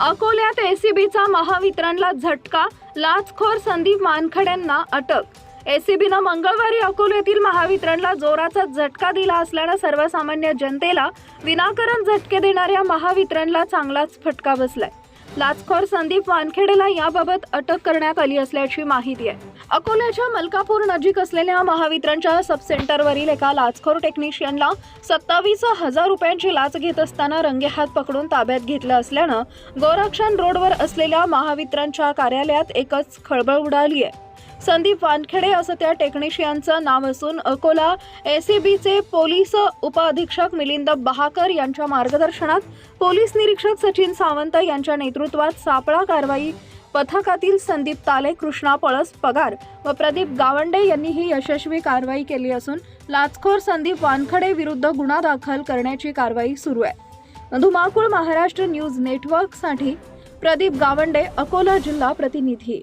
अकोल्यात एसीबीचा महावितरणला झटका लाचखोर संदीप मानखड्यांना अटक. एसीबीनं मंगळवारी अकोल्यातील महावितरणला जोराचा झटका दिला असल्यानं सर्वसामान्य जनतेला विनाकारण झटके देणाऱ्या महावितरणला चांगलाच फटका बसलाय. लाचखोर संदीप वानखेडेला याबाबत अटक करण्यात आली असल्याची माहिती आहे. अकोल्याच्या मलकापूर नजीक असलेल्या महावितरणच्या सब सेंटरवरील एका लाचखोर टेक्निशियनला सत्तावीस हजार रुपयांची लाच घेत असताना रंगेहात पकडून ताब्यात घेतलं असल्यानं गोरक्षण रोडवर असलेल्या महावितरणच्या कार्यालयात एकच खळबळ उडाली आहे. संदीप वानखेडे असं त्या टेक्निशियनचं नाव असून अकोला एसीबीचे पोलीस उपअधीक्षक मिलिंद बहाकर यांच्या मार्गदर्शनात पोलीस निरीक्षक सचिन सावंत यांच्या नेतृत्वात सापळा कारवाई पथकातील संदीप ताले कृष्णा पळस पगार व प्रदीप गावंडे यांनी ही यशस्वी कारवाई केली असून लाचखोर संदीप वानखडे विरुद्ध गुन्हा दाखल करण्याची कारवाई सुरू आहे. धुमाकूळ महाराष्ट्र न्यूज नेटवर्कसाठी प्रदीप गावंडे अकोला जिल्हा प्रतिनिधी.